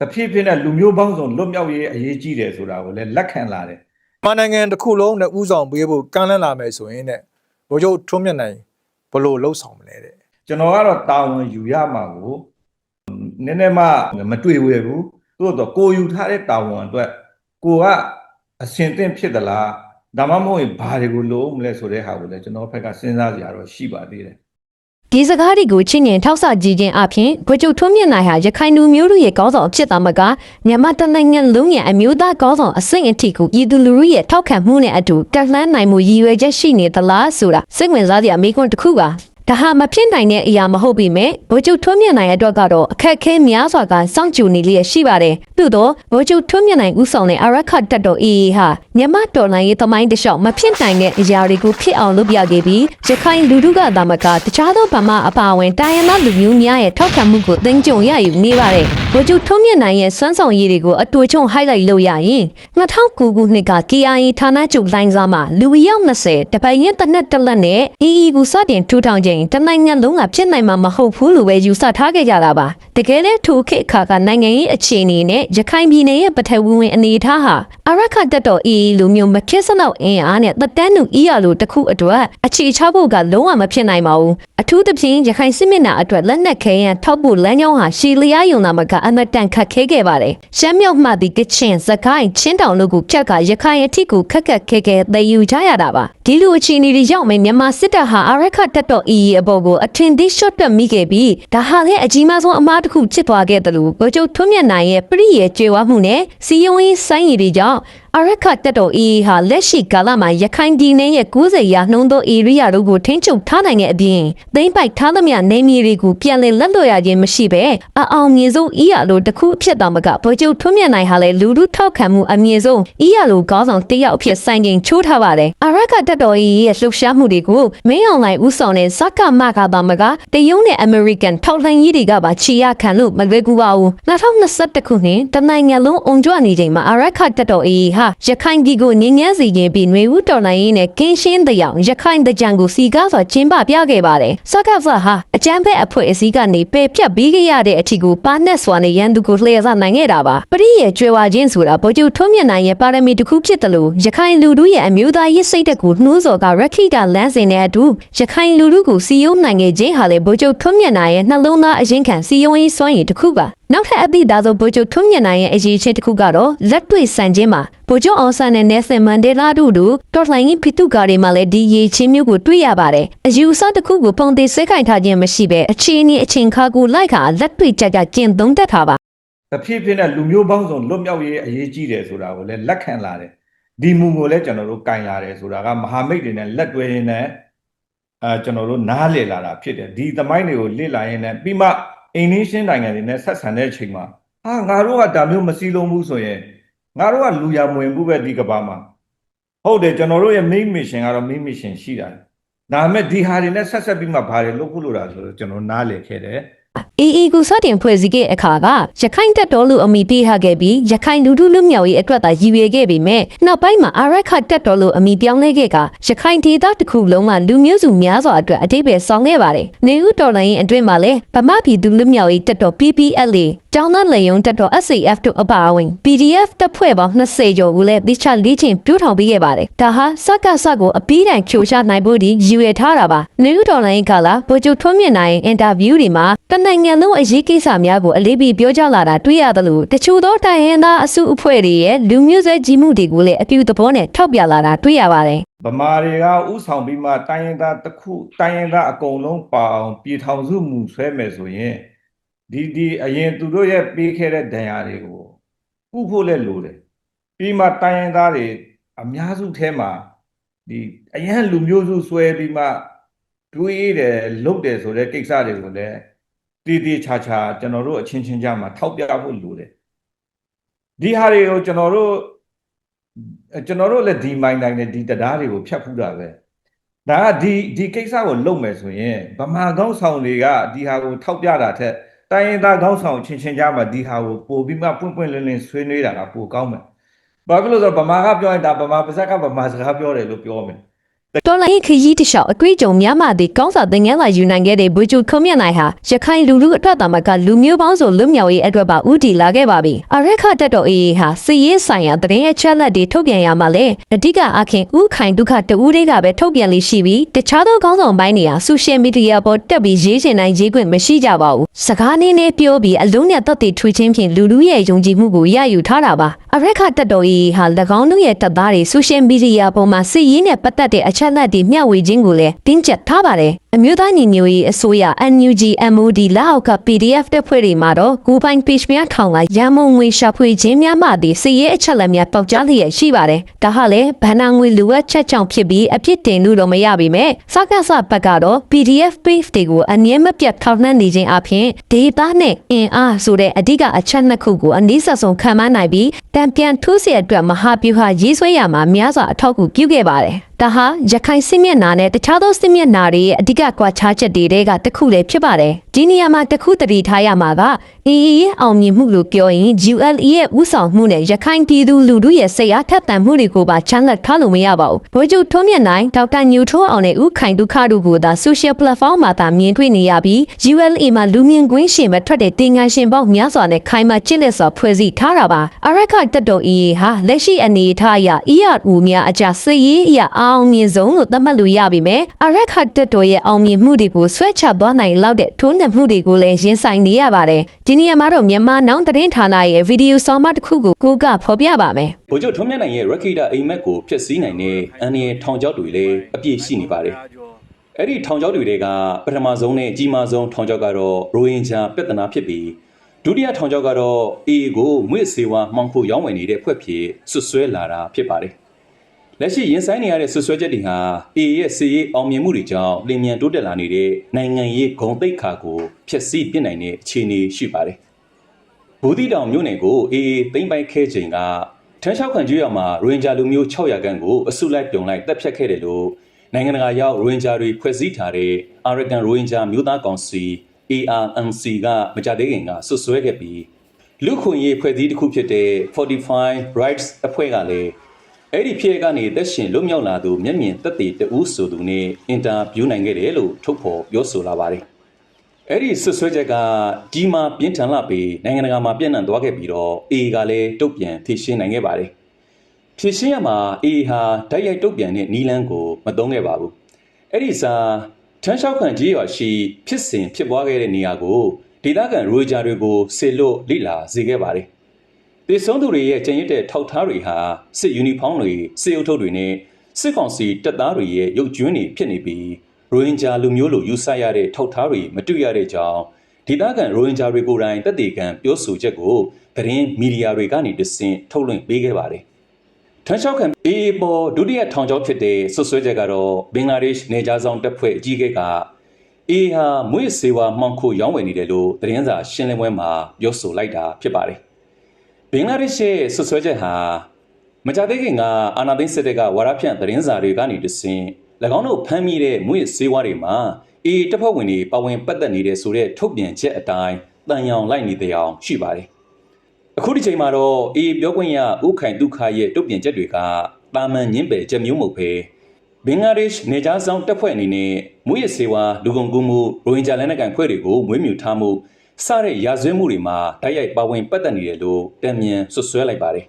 တဖြည်းဖြည်းနဲ့လူမျိုးပေါင်းစုံလွတ်မြောက်ရေးအရေးကြီးတယ်ဆိုတာကိုလည်းလက်ခံလာတယ်မြန်မာနိုင်ငံတစ်ခုလုံးနဲ့ဥဆောင်ပေးဖို့ကမ်းလှမ်းလာမယ်ဆိုရင်တဲ့ဘိုးချုပ်ထွန်းမြတ်နိုင်ဘယ်လိုလှုပ်ဆောင်မလဲတဲ့ကျွန်တော်ကတော့တာဝန်ယူရမှာကိုနည်းနည်းမှမတွေ့ဝဲဘူးသို့တော့ကိုယူထားတဲ့တာဝန်အတွက်ကိုကအဆင်သင့်ဖြစ်သလားဒါမှမဟုတ်ရင်ဘာတွေကိုလိုမလဲဆိုတဲ့ဟာကိုလည်းကျွန်တော်ဘက်ကစဉ်းစားကြရတော့ရှိပါသေးတယ် ဒီစကားတွေကိုချင်းရင်ထောက်ဆကြည့်ခြင်းအပြင်ဗိုလ်ချုပ်ထွန်းမြင့်နိုင်ဟာရခိုင်လူမျိုးတို့ရဲ့ကောင်းဆောင်အဖြစ်သားမကမြန်မာတနိုင်ငံလုံးရဲ့အမျိုးသားကောင်းဆောင်အဆင့်အထိကိုပြည်သူလူထုရဲ့ထောက်ခံမှုနဲ့အတူတက်လှမ်းနိုင်မှုရည်ရွယ်ချက်ရှိနေသလားဆိုတာစိတ်ဝင်စားစရာမေးခွန်းတစ်ခုပါ ဒါဟာမဖြစ်နိုင်တဲ့အရာမဟုတ်ပေမဲ့ဗိုလ်ချုပ်ထွန်းမြင့်နိုင်ရဲ့အတွက်ကတော့အခက်အခဲများစွာကစောင့်ကြိုနေလျက်ရှိပါတယ်။သို့တော့ဗိုလ်ချုပ်ထွန်းမြင့်နိုင်ဦးဆောင်တဲ့အာရခတ်တပ်တော် AA ဟာမြန်မာတော်လှန်ရေးသမိုင်းတစ်လျှောက်မဖြစ်နိုင်တဲ့အရာတွေကိုဖြစ်အောင်လုပ်ပြခဲ့ပြီးရခိုင်လူထုကသာမကတခြားသောဗမာအပါအဝင်တိုင်းရင်းသားလူမျိုးများရဲ့ထောက်ခံမှုကိုသိမ်းကြုံရယူနေပါတယ်။ဗိုလ်ချုပ်ထွန်းမြင့်နိုင်ရဲ့စွမ်းဆောင်ရည်တွေကိုအတူချုံ highlight လုပ်ရရင်2009ခုနှစ်က KIA ဌာနချုပ်လိုင်းစားမှာလူအယောက်20တပိုင်ရင်တစ်နက်တစ်လက်နဲ့ AA ကိုစတင်ထူထောင်ချိန်တနိုင်ငံလုံးကဖြစ်နိုင်မှာမဟုတ်ဘူးလို့ပဲယူဆထားခဲ့ကြတာပါတကယ်လဲထိုခေတ်အခါကနိုင်ငံရေးအခြေအနေနဲ့ရခိုင်ပြည်နယ်ရဲ့ပထဝီဝင်အနေအထားဟာအရခတက်တော် AA လိုမျိုးမခစ်စနောက်အင်အားနဲ့တတန်းနူအီရလိုတစ်ခုအတွက်အခြေချဖို့ကလုံးဝမဖြစ်နိုင်ပါဘူးအထူးသဖြင့်ရခိုင်စစ်မျက်နှာအတွက်လက်နက်ခဲယံထောက်ဖို့လမ်းကြောင်းဟာရှီလျားယုံနာမကအမတန်ခတ်ခဲခဲ့ပါတယ်ရှမ်းမြောက်မှဒီကချင်စကိုင်းချင်းတောင်တို့ကိုဖြတ်ကရခိုင်အထိကိုခက်ခက်ခဲခဲသိယူကြရတာပါဒီလိုအခြေအနေတွေရောက်မယ်မြန်မာစစ်တပ်ဟာအရခတက်တော် AA အပေါ်ကိုအထင်သေးရှော့တက်မိခဲ့ပြီးဒါဟာလည်းအကြီးမားဆုံးအမားတစ်ခုဖြစ်သွားခဲ့တယ်လို့ဗိုလ်ချုပ်ထွန်းမြတ်နိုင်ရဲ့ပြည့်ရဲ့ကြွယ်ဝမှုနဲ့စီယုံရေးစိုင်းရည်တွေကြောင့် အရခတက်တော် AA ဟာလက်ရှိကာလမှာရခိုင်ပြည်နယ်ရဲ့90ရာနှုန်းသော area တို့ကိုထိန်းချုပ်ထားနိုင်တဲ့အပြင်သိမ့်ပိုက်ထားသမျှနေမြေတွေကိုပြန်လည်လက်လွတ်ရခြင်းမရှိဘဲအအောင်မြင်ဆုံး ER လို့တစ်ခုအဖြစ်တော်မကဗိုလ်ချုပ်ထွန်းမြတ်နိုင်ဟာလည်းလူလူထောက်ခံမှုအမြင့်ဆုံး ER လို့ခေါင်းဆောင်တစ်ယောက်အဖြစ်ဆိုင်ကျင်ချိုးထားပါတယ်အရခတက်တော် AA ရဲ့လှုပ်ရှားမှုတွေကိုမင်းအောင်လှိုင်ဦးဆောင်တဲ့စကမကသာမကတရုတ်နဲ့ American ထောက်လှမ်းရေးတွေကပါချီရခံလို့မလွယ်ကူပါဘူး2021ခုနှစ်တနိုင်ငံလုံးအုံကြွနေချိန်မှာအရခတက်တော် AA ဟာရခိုင်ပြည်ကိုငင်းငယ်စီခြင်းပြီးຫນွေဦးတော်လှန်ရေးနဲ့ကင်းရှင်းတဲ့အောင်ရခိုင်တကြံကိုစီကားစွာကျင်းပပြခဲ့ပါတယ်စကဖဟာအကြမ်းဖက်အဖွဲ့အစည်းကနေပယ်ဖြတ်ပြီးခဲ့ရတဲ့အထီကိုပါနက်စွာနဲ့ရန်သူကိုလှည့်စားနိုင်ခဲ့တာပါပရိရဲ့ကြွယ်ဝခြင်းဆိုတာဗိုလ်ချုပ်ထွန်းမြတ်နိုင်ရဲ့ပါရမီတစ်ခုဖြစ်တယ်လို့ရခိုင်လူထုရဲ့အမျိုးသားရေးစိတ်တက်ကိုနှိုးဆော်ကရခိတာလမ်းစဉ်နဲ့အတူရခိုင်လူထုကိုစီယုံနိုင်ခဲ့ခြင်းဟာလေဗိုလ်ချုပ်ထွန်းမြတ်နိုင်ရဲ့နှလုံးသားအရင်ခံစီယုံရေးစွမ်းရည်တစ်ခုပါ နောက်ထပ်အသည့်ဒါဆိုဗိုလ်ချုပ်ထွန်းမြတ်နိုင်ရဲ့အရေးချင်းတစ်ခုကတော့လက်တွေ့ဆန်ခြင်းမှာဗိုလ်ချုပ်အောင်ဆန်းနဲ့နယ်ဆင်မန်ဒေလာတို့တို့တော်လှန်ရေးဖိတုကာတွေမှာလည်းဒီရေးချင်းမျိုးကိုတွေ့ရပါတယ်အယူအဆတစ်ခုကိုပုံသေးဆွဲခိုင်ထားခြင်းမရှိပဲအခြေအနေအချိန်ခါကိုလိုက်ခါလက်တွေ့ကြကြကျင့်သုံးတတ်တာပါတဖြည်းဖြည်းနဲ့လူမျိုးပေါင်းစုံလွတ်မြောက်ရေးအရေးကြီးတယ်ဆိုတာကိုလည်းလက်ခံလာတယ်ဒီမူကိုလည်းကျွန်တော်တို့ကင်လာတယ်ဆိုတာကမဟာမိတ်တွေနဲ့လက်တွဲရင်းနဲ့အဲကျွန်တော်တို့နားလည်လာတာဖြစ်တယ်ဒီသမိုင်းတွေကိုလေ့လာရင်းနဲ့ပြီးမှ အိန္ဒိရှင်းနိုင်ငံတွေနဲ့ဆက်ဆံတဲ့အချိန်မှာဟာငါတို့ကဒါမျိုးမစည်းလုံးဘူးဆိုရင်ငါတို့ကလူရမဝင်ဘူးပဲဒီကဘာမှာဟုတ်တယ်ကျွန်တော်တို့ရဲ့ main mission ကတော့ main mission ရှိတာဒါပေမဲ့ဒီဟာတွေနဲ့ဆက်ဆက်ပြီးမှဘာတွေလုပ်ဖို့လိုတာဆိုတော့ကျွန်တော်နားလည်ခဲ့တယ် AA ကိုစတင်ဖွဲ့စည်းခဲ့အခါကရခိုင်တပ်တော်လို့အမိပေးထားခဲ့ပြီးရခိုင်လူထုလူမျိုးရေးအတွက်သာရည်ရွယ်ခဲ့ပေမဲ့နောက်ပိုင်းမှာအာရခတပ်တော်လို့အမိပြောင်းလဲခဲ့ကရခိုင်ဒေသတစ်ခုလုံးမှာလူမျိုးစုများစွာအတွက်အတိတ်ပဲဆောင်ခဲ့ပါတယ်။နေဦးတော်လိုင်းရင်အတွင်းမှာလည်းဗမာပြည်သူလူမျိုးရေးတပ်တော် PPLA ကျောင်းသားလေယုံတပ်တော် SAF တို့အပါအဝင် PDF တပ်ဖွဲ့ပေါင်း20ကျော်ကိုလည်းတိကျလေ့ကျင့်ပြူထောင်ပေးခဲ့ပါတယ်။ဒါဟာစက္ကစကိုအပြီးတိုင်ဖြိုချနိုင်ဖို့ဒီရည်ရွယ်ထားတာပါ။နေဦးတော်လိုင်းကလာဗိုလ်ချုပ်ထွန်းမြင့်နိုင်အင်တာဗျူးတွေမှာတနိုင်ငံလုံးအရေးကိစ္စများကိုအလေးပေးပြောကြားလာတာတွေ့ရတယ်လို့တချို့သောတိုင်းရင်းသားအစုအဖွဲ့တွေရဲ့လူမျိုးဆွဲကြီးမှုတွေကိုလည်းအပြူသဘောနဲ့ထောက်ပြလာတာတွေ့ရပါတယ်ဗမာတွေကဥဆောင်ပြီးမှတိုင်းရင်းသားတစ်ခုတိုင်းရင်းသားအကုန်လုံးပါအောင်ပြည်ထောင်စုမူဆွဲမယ်ဆိုရင် ဒီဒီအရင်သူတို့ရဲ့ပေးခဲ့တဲ့ဒဏ်ရာတွေကိုဥဖို့လဲလိုတယ်ပြီးမှတိုင်းရင်းသားတွေအများစုထဲမှာဒီအရင်လူမျိုးစုဆွဲပြီးမှတွေးတယ်လုတ်တယ်ဆိုတဲ့ကိစ္စတွေကိုလည်းတည်တည်ချာချာကျွန်တော်တို့အချင်းချင်းကြားမှာထောက်ပြဖို့လိုတယ်ဒီဟာတွေကိုကျွန်တော်တို့အဲကျွန်တော်တို့လည်းဒီမိုင်းတိုင်းနဲ့ဒီတရားတွေကိုဖြတ်ဖူးတာပဲဒါကဒီဒီကိစ္စကိုလုပ်မယ်ဆိုရင်ဗမာကောင်းဆောင်တွေကဒီဟာကိုထောက်ပြတာထက် တိုင်းရင်းသားကောင်းဆောင်ချင်းချင်းကြားမှာဒီဟာကိုပို့ပြီးမှပွင့်ပွင့်လင်းလင်းဆွေးနွေးတာကပိုကောင်းမယ်ဘာဖြစ်လို့လဲဆိုတော့ဗမာကပြောရင်ဒါဗမာပါဇက်ကဗမာစကားပြောတယ်လို့ပြောမယ် တတော်လိုင်းခရီးတစ်လျှောက်အတွေ့အကြုံများမှသည်ကောင်းစာသင်ငန်းလာယူနိုင်ခဲ့တဲ့ဗိုလ်ချုပ်ထုံးမြတ်နိုင်ဟာရခိုင်လူလူအတွက်တာမကလူမျိုးပေါင်းစုံလွတ်မြောက်ရေးအတွက်ပါဥတီလာခဲ့ပါပြီအရက်ခတက်တော်အေးဟာစီရေးဆိုင်ရာသတင်းအချက်အလက်တွေထုတ်ပြန်ရမှာလေအဓိကအခင်ဥခိုင်ဒုက္ခတဦးတွေကပဲထုတ်ပြန်လိရှိပြီးတခြားသောကောင်းဆောင်ပိုင်းတွေဟာဆိုရှယ်မီဒီယာပေါ်တက်ပြီးရေးချင်နိုင်ရေးခွင့်မရှိကြပါဘူးစကားနည်းနည်းပြောပြီးအလုံးနဲ့တက်တည်ထွေးချင်းဖြင့်လူလူရဲ့ယုံကြည်မှုကိုရယူထားတာပါအရက်ခတက်တော်အေးဟာ၎င်းတို့ရဲ့တပ်သားတွေဆိုရှယ်မီဒီယာပေါ်မှာစီရေးနဲ့ပတ်သက်တဲ့အချက်အလက်တွေမျှဝေခြင်းကိုလည်းတင်းကျပ်ထားပါတယ်အမျိုးသားညီညွတ်ရေးအစိုးရ NUG MOD လက်အောက်က PDF တပ်ဖွဲ့တွေမှာတော့ကိုပိုင် page များထောင်လိုက်ရမုံငွေရှာဖွေခြင်းများမှသည်စီရေးအချက်အလက်များပေါက်ကြားလျက်ရှိပါတယ်။ဒါဟာလည်းဗန်နာငွေလိုအပ်ချက်ကြောင့်ဖြစ်ပြီးအပြစ်တင်လို့တော့မရပါပဲ။စကားစဘက်ကတော့ PDF page တွေကိုအငြင်းမပြတ်ထောက်နှံနေခြင်းအပြင် data နဲ့အင်အားဆိုတဲ့အဓိကအချက်နှစ်ခုကိုအနည်းဆက်ဆုံးခံမှန်းနိုင်ပြီးတံပြန်ထိုးစီအတွက်မဟာဗျူဟာရေးဆွဲရမှာများစွာအထောက်အကူပြုခဲ့ပါတယ်။ ဒါဟာရခိုင်စစ်မျက်နှာနဲ့တခြားသောစစ်မျက်နှာတွေရဲ့အဓိကကွာခြားချက်တွေကတစ်ခုလည်းဖြစ်ပါတယ်။ဒီနေရာမှာတစ်ခုတတိထားရမှာက AA ရဲ့အောင်မြင်မှုလို့ပြောရင် ULE ရဲ့ဥဆောင်မှုနဲ့ရခိုင်ပြည်သူလူထုရဲ့စိတ်အားထက်သန်မှုတွေကိုပါချမ်းလက်ထားလို့မရပါဘူး။ဘိုးချုပ်ထုံးမြတ်နိုင်ဒေါက်တာညူထိုးအောင်နဲ့ဦးခိုင်ဒုက္ခတို့ကိုသာ social platform မှာသာမြင်တွေ့နေရပြီး ULE မှာလူမြင်ကွင်းရှင်မထွက်တဲ့တင်ငန်းရှင်ပေါင်းများစွာနဲ့ခိုင်မာကျင့်လက်စွာဖွဲ့စည်းထားတာပါ။အရက်ခတက်တော် AA ဟာလက်ရှိအနေအထားအရ ERU များအကြစိတ်ရေးအရအောင်မြင်ဆုံးလို့သတ်မှတ်လို့ရပြီမယ်။အရက်ခတက်တော်ရဲ့အောင်မြင်မှုတွေကိုဆွဲချသွားနိုင်လောက်တဲ့ထိုးနှက်မှုတွေကိုလည်းရင်ဆိုင်နေရပါတယ်။ဒီနေရာမှာတော့မြန်မာနောင်သတင်းဌာနရဲ့ဗီဒီယိုဆောင်မတစ်ခုကိုကိုကဖော်ပြပါမယ်။ဗိုလ်ချုပ်ထွန်းမြတ်နိုင်ရဲ့ရက်ခိတာအိမ်မက်ကိုဖျက်ဆီးနိုင်တဲ့အန်ရထောင်ချောက်တွေလည်းအပြည့်ရှိနေပါတယ်။အဲ့ဒီထောင်ချောက်တွေကပထမဆုံးနဲ့အကြီးမားဆုံးထောင်ချောက်ကတော့ရိုဟင်ဂျာပြဿနာဖြစ်ပြီးဒုတိယထောင်ချောက်ကတော့ AA ကိုမွေစေဝါမှောင်ခိုရောင်းဝယ်နေတဲ့ဖွဲ့ဖြစ်ဆွဆွဲလာတာဖြစ်ပါတယ်။ လက်ရှိရင်ဆိုင်နေရတဲ့ဆွဆွဲချက်တွေဟာ AA ရဲ့စီရေးအောင်မြင်မှုတွေကြောင့်လင်မြန်တိုးတက်လာနေတဲ့နိုင်ငံရေးဂုဏ်သိက္ခာကိုဖျက်ဆီးပစ်နိုင်တဲ့အခြေအနေရှိပါတယ်။ဘူတိတောင်မြို့နယ်ကိုအေးအေးသိမ့်ပိုက်ခဲချိန်ကထန်းလျှောက်ခံကျွော်မှာရိုဟင်ဂျာလူမျိုး600ခန့်ကိုအစုလိုက်ပြုံလိုက်တပ်ဖြတ်ခဲ့တယ်လို့နိုင်ငံတကာရောက်ရိုဟင်ဂျာတွေဖွဲ့စည်းထားတဲ့ American Rohingya မျိုးသားကောင်စီ ARNC ကမကြသေးခင်ကဆွဆွဲခဲ့ပြီးလူခွင့်ရေးဖွဲ့စည်းတစ်ခုဖြစ်တဲ့45 Rights အဖွဲ့ကလည်း အဲ့ဒီဖြစ်ကနေတက်ရှင်လွတ်မြောက်လာသူမျက်မြင်သက်သေတဦးဆိုသူနဲ့အင်တာဗျူးနိုင်ခဲ့တယ်လို့ထုတ်ဖော်ပြောဆိုလာပါတယ်အဲ့ဒီဆွဆွဲချက်ကကြီးမားပြင်းထန်လာပြီးနိုင်ငံတကာမှာပြန့်နှံ့သွားခဲ့ပြီးတော့ AA ကလည်းတုတ်ပြန်ဖြည့်ရှင်းနိုင်ခဲ့ပါတယ်။ဖြည့်ရှင်းရမှာ AA ဟာဓာတ်ရိုက်တုတ်ပြန်တဲ့နီလန်းကိုမသုံးခဲ့ပါဘူး။အဲ့ဒီစာထန်းလျှောက်ခံကြီးရွာရှိဖြစ်စဉ်ဖြစ်ပွားခဲ့တဲ့နေရာကိုဒေသခံရိုဂျာတွေကိုဆေလွတ်လိလာစေခဲ့ပါတယ်။ တေဆုံးသူတွေရဲ့ကျန်ရစ်တဲ့ထောက်ထားတွေဟာစစ်ယူနီဖောင်းတွေစစ်အုပ်ထုပ်တွေနဲ့စစ်ကောင်စီတပ်သားတွေရဲ့ရုပ်ကျွန်းတွေဖြစ်နေပြီးရိုဟင်ဂျာလူမျိုးလိုယူဆရတဲ့ထောက်ထားတွေမတွေ့ရတဲ့ကြောင်းဒေသခံရိုဟင်ဂျာတွေကိုယ်တိုင်တက်တေကံပြောဆိုချက်ကိုသတင်းမီဒီယာတွေကနေတဆင့်ထုတ်လွှင့်ပေးခဲ့ပါတယ်။ထန်းလျှောက်ခံအေးပေါ်ဒုတိယထောင်ချောက်ဖြစ်တဲ့ဆွဆွဲချက်ကတော့ဘင်္ဂလားဒေ့ရှ်နေကြားဆောင်တပ်ဖွဲ့အကြီးအကဲကအေးဟာမွေးစေဝါမှောင်ခိုရောင်းဝယ်နေတယ်လို့သတင်းစာရှင်းလင်းပွဲမှာပြောဆိုလိုက်တာဖြစ်ပါတယ်။ ဘင်္ဂလားဒေ့ရှ်ရဲ့ဆွဆွဲချက်ဟာမကြသေးခင်ကအာနာသိန်းစစ်တပ်ကဝါရဖြန့်သတင်းစာတွေကနေတဆင့်၎င်းတို့ဖမ်းမိတဲ့မွေးစေဝါတွေမှာအေးတပ်ဖွဲ့ဝင်တွေပါဝင်ပတ်သက်နေတဲ့ဆိုတဲ့ထုတ်ပြန်ချက်အတိုင်းတန်ရောင်လိုက်နေတဲ့အောင်ရှိပါတယ်။အခုဒီချိန်မှာတော့အေးပြောခွင့်ရဥခိုင်ဒုက္ခရဲ့တုတ်ပြန်ချက်တွေကတာမန်ညင်းပယ်ချက်မျိုးမဟုတ်ပဲဘင်္ဂလားဒေ့ရှ်နေကြားဆောင်တပ်ဖွဲ့အနေနဲ့မွေးစေဝါလူကုန်ကူးမှုရိုဟင်ဂျာလက်နက်ကိုင်ဖွဲ့တွေကိုမွေးမြူထားမှု စတဲ့ရာဇဝတ်မှုတွေမှာတိုက်ရိုက်ပါဝင်ပတ်သက်နေတယ်လို့တံမြန်ဆွဆွဲလိုက်ပါတယ်။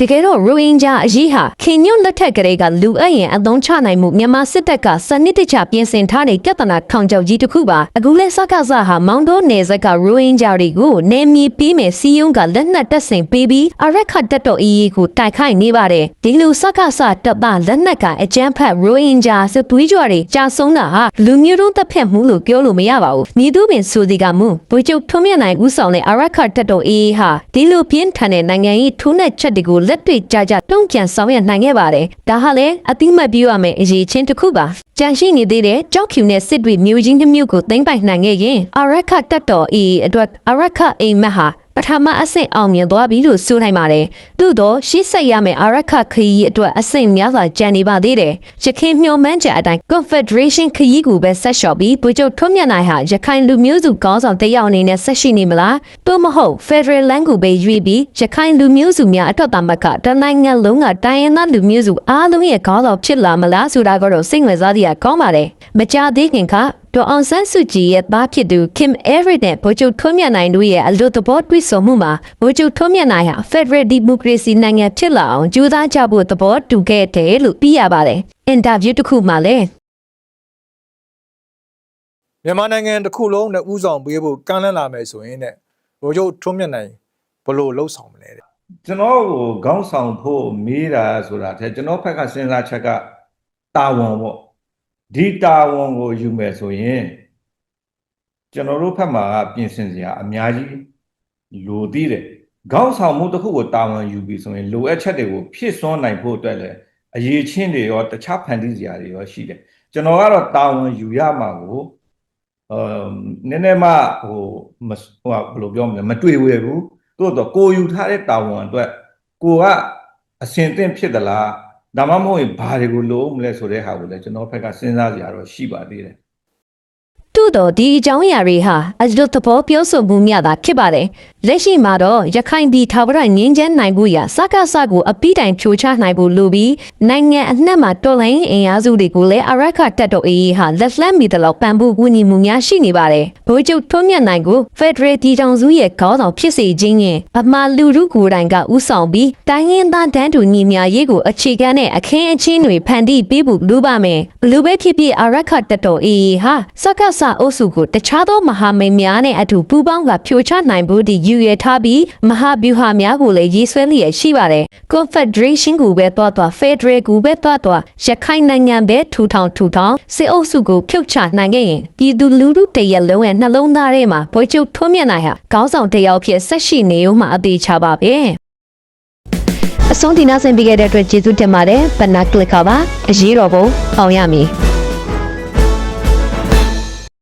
တကယ်တော့ရိုဟင်ဂျာအရေးဟာခင်ညွန့်လက်ထက်ကလေးကလူအပ်ရင်အသုံးချနိုင်မှုမြန်မာစစ်တပ်ကစနစ်တကျပြင်ဆင်ထားတဲ့ပြဿနာခေါင်ကြောက်ကြီးတစ်ခုပါအခုလဲစကားစဟာမောင်တိုးနယ်ဇက်ကရိုဟင်ဂျာတွေကိုနေမီပြီးမယ်စီယုံကလက်နက်တပ်ဆင်ပေးပြီးအရက်ခတ်တက်တော်အီးကိုတိုက်ခိုက်နေပါတယ်ဒီလိုစကားစတပ်သားလက်နက်ကအကြမ်းဖက်ရိုဟင်ဂျာစစ်သွေးကြွတွေကြာဆုံးတာဟာလူမျိုးတုံးတပ်ဖြတ်မှုလို့ပြောလို့မရပါဘူးမြေသူပင်ဆိုဒီကမူဗိုလ်ချုပ်ထွန်းမြတ်နိုင်ဦးဆောင်တဲ့အရက်ခတ်တက်တော်အီးဟာဒီလိုပြင်းထန်တဲ့နိုင်ငံရေးထိုးနှက်ချက်တွေကိုလက်တွေ့ကြကြတုံ့ပြန်ဆောင်ရွက်နိုင်ခဲ့ပါတယ်။ဒါဟာလည်းအတိမတ်ပြရမယ့်အရေးချင်းတစ်ခုပါ။ကြန့်ရှိနေသေးတဲ့ကြောက်ဖြူနဲ့စစ်တွေမျိုးချင်းတစ်မျိုးကိုသိမ့်ပိုက်နိုင်ခဲ့ရင်အရက်ခတ်တက်တော်အီအတွက်အရက်ခတ်အိမ်မက်ဟာ ပထမအဆင့်အောင်မြင်သွားပြီလို့ဆိုနိုင်ပါတယ်။သို့တော့ရှေ့ဆက်ရမယ့်အာရခခရီးအတွက်အဆင့်များစွာကျန်နေပါသေးတယ်။ရခိုင်မျှော်မှန်းချက်အတိုင်း Confederation ခရီးကိုပဲဆက်လျှော့ပြီးဗိုလ်ချုပ်ထွန်းမြတ်နိုင်ဟာရခိုင်လူမျိုးစုကောင်းဆောင်တစ်ယောက်အနေနဲ့ဆက်ရှိနေမလား။သို့မဟုတ် Federal Land ကိုပဲရွေးပြီးရခိုင်လူမျိုးစုများအတွက်တာမကတနိုင်ငံလုံးကတိုင်းရင်းသားလူမျိုးစုအားလုံးရဲ့ကောင်းဆောင်ဖြစ်လာမလားဆိုတာကတော့စိတ်ဝင်စားစရာကောင်းပါတယ်။မကြသေးခင်က ဒေါ်အောင်ဆန်းစုကြည်ရဲ့သားဖြစ်သူ Kim Everett နဲ့ဗိုလ်ချုပ်ထွန်းမြတ်နိုင်တို့ရဲ့အလို့သဘောတွေ့ဆုံမှုမှာဗိုလ်ချုပ်ထွန်းမြတ်နိုင်ဟာ Federal Democracy နိုင်ငံဖြစ်လာအောင်ကြိုးစားကြဖို့သဘောတူခဲ့တယ်လို့သိရပါတယ်။အင်တာဗျူးတစ်ခုမှာလည်းမြန်မာနိုင်ငံတစ်ခုလုံးနဲ့ဥဆောင်ပေးဖို့ကမ်းလှမ်းလာမယ်ဆိုရင်တဲ့ဗိုလ်ချုပ်ထွန်းမြတ်နိုင်ဘလို့လှုပ်ဆောင်မလဲတဲ့ကျွန်တော်ကိုခေါင်းဆောင်ဖို့မေးတာဆိုတာတဲ့ကျွန်တော်ဘက်ကစဉ်းစားချက်ကတာဝန်ပေါ့ ဒီတာဝန်ကိုယူမယ်ဆိုရင်ကျွန်တော်တို့ဘက်မှာကပြင်ဆင်စရာအများကြီးလိုသေးတယ်ခေါင်းဆောင်မှုတစ်ခုကိုတာဝန်ယူပြီးဆိုရင်လိုအပ်ချက်တွေကိုဖြည့်စွန်းနိုင်ဖို့အတွက်လည်းအရေးချင်းတွေရောတခြားဖန်တီးစရာတွေရောရှိတယ်ကျွန်တော်ကတော့တာဝန်ယူရမှာကိုအမ်နည်းနည်းမှဟိုမဟိုကဘယ်လိုပြောမလဲမတွေ့ဝဲဘူးသို့တော့ကိုယူထားတဲ့တာဝန်အတွက်ကိုကအစင်သင့်ဖြစ်သလား ဒါမှမဟုတ်ရင်ဘာတွေကိုလိုမလဲဆိုတဲ့ဟာကိုလည်းကျွန်တော်ဘက်ကစဉ်းစားကြရတော့ရှိပါသေးတယ်သို့ တော့ဒီအကြောင်းအရာတွေဟာအလွတ်သဘောပြောဆိုမှုများသာဖြစ်ပါတယ်။လက်ရှိမှာတော့ရခိုင်ပြည်ထာဝရငင်းချမ်းနိုင်ဖို့ရာစကားစကိုအပိတိုင်ဖြိုချနိုင်ဖို့လိုပြီးနိုင်ငံအနှံ့မှာတော်လိုင်းအင်အားစုတွေကိုလည်းအရက်ခတက်တော့အေးဟာလက်လက်မီတလောက်ပံ့ပိုးကူညီမှုများရှိနေပါတယ်။ဗိုလ်ချုပ်ထွန်းမြတ်နိုင်ကို Federal တီတောင်စုရဲ့ခေါင်းဆောင်ဖြစ်စေခြင်းရဲ့အမှားလူထုကိုယ်တိုင်ကဥဆောင်ပြီးတိုင်းရင်းသားတန်းတူညီမျှရေးကိုအခြေခံတဲ့အခင်းအချင်းတွေဖန်တီးပေးဖို့လိုပါမယ်။လူပဲဖြစ်ဖြစ်အရက်ခတက်တော့အေးဟာစကားစအုပ်စုကိုတခြားသောမဟာမိတ်များနဲ့အတူပူးပေါင်းကဖြိုချနိုင်ဖို့ဒီယူရထားပြီးမဟာဗျူဟာများကိုလည်းရေးဆွဲလျက်ရှိပါတယ်။ Confederation ကိုပဲတွားတွား Federal ကိုပဲတွားတွားရခိုင်နိုင်ငံပဲထူထောင်ထူထောင်စစ်အုပ်စုကိုဖြုတ်ချနိုင်ခဲ့ရင်ပြည်သူလူထုတရက်လုံးရဲ့နှလုံးသားထဲမှာဗိုလ်ချုပ်ထွန်းမြတ်နိုင်ဟာခေါင်းဆောင်တစ်ယောက်ဖြစ်ဆက်ရှိနေဦးမှာအသေးချပါပဲ။အဆုံးတင်နာဆင်ပေးခဲ့တဲ့အတွက်ကျေးဇူးတင်ပါတယ်။ဘနာကလစ်ကပါအရေးတော်ပုံအောင်ရမည်။